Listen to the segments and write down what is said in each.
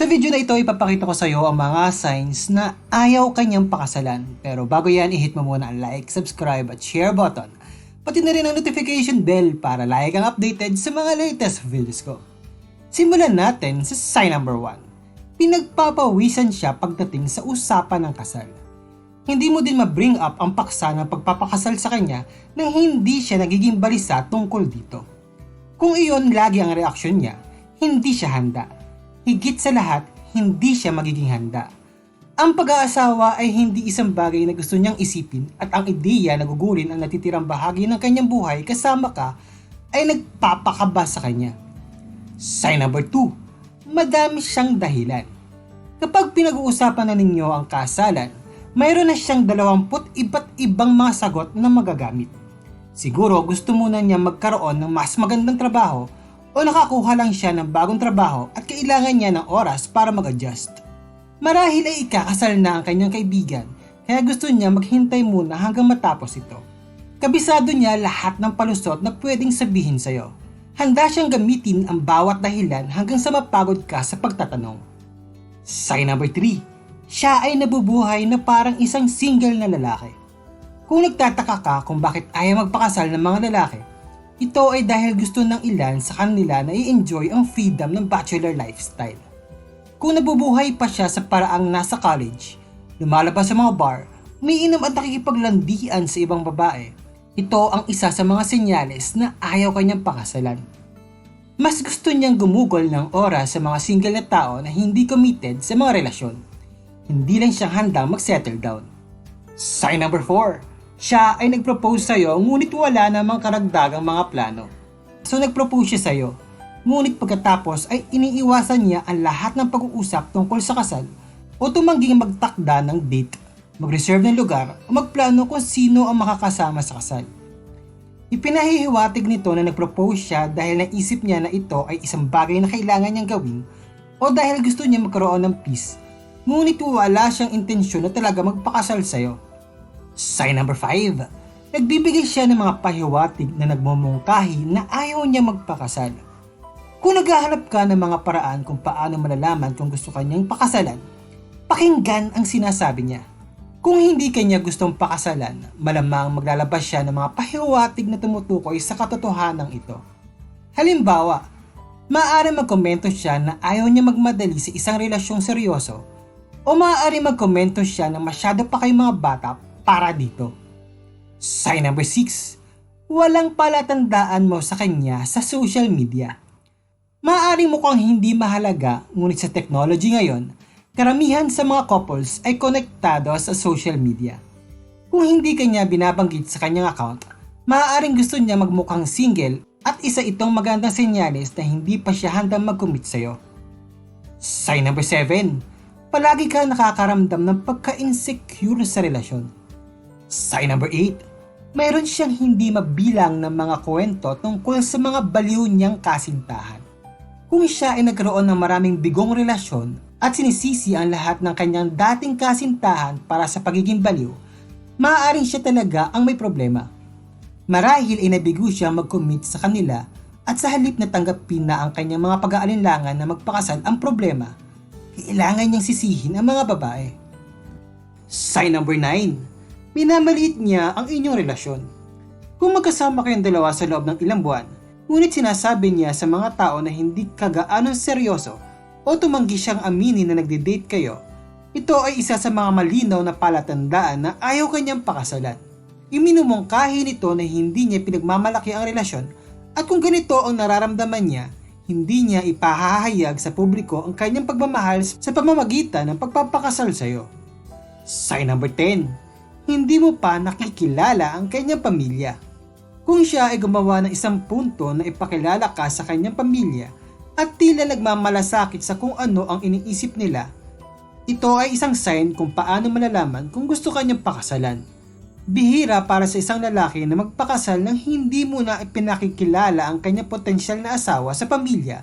Sa video na ito, ipapakita ko sa iyo ang mga signs na ayaw kanyang pakasalan. Pero bago yan, i-hit mo muna ang like, subscribe at share button. Pati na rin ang notification bell para like ang updated sa mga latest videos ko. Simulan natin sa sign number 1. Pinagpapawisan siya pagdating sa usapan ng kasal. Hindi mo din ma-bring up ang paksa ng pagpapakasal sa kanya nang hindi siya nagiging balisa tungkol dito. Kung iyon lagi ang reaksyon niya, hindi siya handa. Higit sa lahat, hindi siya magiging handa. Ang pag-aasawa ay hindi isang bagay na gusto niyang isipin at ang ideya na gugulin ang natitirang bahagi ng kanyang buhay kasama ka ay nagpapakaba sa kanya. Sign number 2. Madami siyang dahilan. Kapag pinag-uusapan na ninyo ang kasalan, mayroon na siyang 20 iba't ibang mga sagot na magagamit. Siguro gusto muna niya magkaroon ng mas magandang trabaho o nakakuha lang siya ng bagong trabaho at kailangan niya ng oras para mag-adjust. Marahil ay ikakasal na ang kanyang kaibigan kaya gusto niya maghintay muna hanggang matapos ito. Kabisado niya lahat ng palusot na pwedeng sabihin sa'yo. Handa siyang gamitin ang bawat dahilan hanggang sa mapagod ka sa pagtatanong. Sign number 3. Siya ay nabubuhay na parang isang single na lalaki. Kung nagtataka ka kung bakit ayaw magpakasal ng mga lalaki, ito ay dahil gusto ng ilan sa kanila na i-enjoy ang freedom ng bachelor lifestyle. Kung nabubuhay pa siya sa paraang nasa college, lumalabas sa mga bar, umiinom at nakikipaglandian sa ibang babae, ito ang isa sa mga senyales na ayaw kanyang pakasalan. Mas gusto niyang gumugol ng oras sa mga single na tao na hindi committed sa mga relasyon. Hindi lang siyang handang mag-settle down. Sign number 4. Siya ay nag-propose sa'yo ngunit wala namang karagdagang mga plano. So nag-propose siya sa'yo, ngunit pagkatapos ay iniiwasan niya ang lahat ng pag-uusap tungkol sa kasal o tumangging magtakda ng date, mag-reserve ng lugar o magplano kung sino ang makakasama sa kasal. Ipinahihiwatig nito na nag-propose siya dahil naisip niya na ito ay isang bagay na kailangan niyang gawin o dahil gusto niya magkaroon ng peace, ngunit wala siyang intensyon na talaga magpakasal sa'yo. Sign number 5. Nagbibigay siya ng mga pahiwatig na nagmumungkahi na ayaw niya magpakasal. Kung naghahanap ka ng mga paraan kung paano malalaman kung gusto kanyang pakasalan, pakinggan ang sinasabi niya. Kung hindi kanya gustong pakasalan, malamang maglalabas siya ng mga pahiwatig na tumutukoy sa katotohanan ito. Halimbawa, maaari magkomento siya na ayaw niya magmadali sa isang relasyong seryoso o maaari magkomento siya na masyado pa kay mga bata para dito. Sign number 6. Walang palatandaan mo sa kanya sa social media. Maaari mukhang hindi mahalaga ngunit sa technology ngayon, karamihan sa mga couples ay konektado sa social media. Kung hindi kanya binabanggit sa kanyang account, maaaring gusto niya magmukhang single at isa itong magandang senyales na hindi pa siya handang mag-commit sa'yo. Sign number 7. Palagi ka nakakaramdam ng pagka-insecure sa relasyon. Sign number 8. Mayroon siyang hindi mabilang ng mga kwento tungkol sa mga baliw niyang kasintahan. Kung siya ay nagkaroon ng maraming bigong relasyon at sinisisi ang lahat ng kanyang dating kasintahan para sa pagiging baliw, maaaring siya talaga ang may problema. Marahil ay nabigo siya mag-commit sa kanila at sa halip na tanggapin na ang kanyang mga pag-aalinlangan na magpakasal ang problema, kailangan niyang sisihin ang mga babae. Sign number 9. Minamaliit niya ang inyong relasyon. Kung magkasama kayong dalawa sa loob ng ilang buwan, ngunit sinasabi niya sa mga tao na hindi kagaano seryoso o tumanggi siyang aminin na nagde-date kayo, ito ay isa sa mga malinaw na palatandaan na ayaw kanyang pakasalan. Iminumungkahi nito na hindi niya pinagmamalaki ang relasyon at kung ganito ang nararamdaman niya, hindi niya ipahahayag sa publiko ang kanyang pagmamahal sa pamamagitan ng pagpapakasal sa iyo. Sign number 10. Hindi mo pa nakikilala ang kanyang pamilya. Kung siya ay gumawa ng isang punto na ipakilala ka sa kanyang pamilya at tila nagmamalasakit sa kung ano ang iniisip nila, ito ay isang sign kung paano malalaman kung gusto kanyang pakasalan. Bihira para sa isang lalaki na magpakasal nang hindi mo na ipinakikilala ang kanyang potensyal na asawa sa pamilya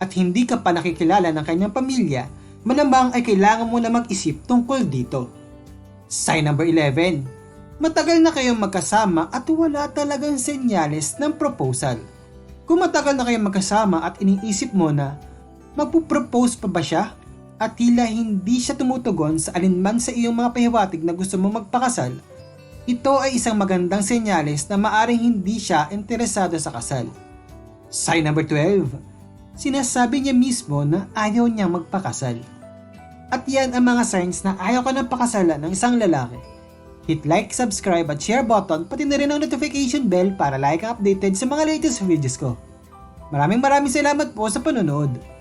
at hindi ka pa nakikilala ng kanyang pamilya, malamang ay kailangan mo na mag-isip tungkol dito. Sign number 11. Matagal na kayong magkasama at wala talagang senyales ng proposal. Kung matagal na kayong magkasama at iniisip mo na, magpo-propose pa ba siya at tila hindi siya tumutugon sa alinman sa iyong mga pahiwatig na gusto mo magpakasal, ito ay isang magandang senyales na maaring hindi siya interesado sa kasal. Sign number 12. Sinasabi niya mismo na ayaw niyang magpakasal. At yan ang mga signs na ayaw ka ng pakasalan ng isang lalaki. Hit like, subscribe at share button pati na rin ang notification bell para like updated sa mga latest videos ko. Maraming maraming salamat po sa panonood.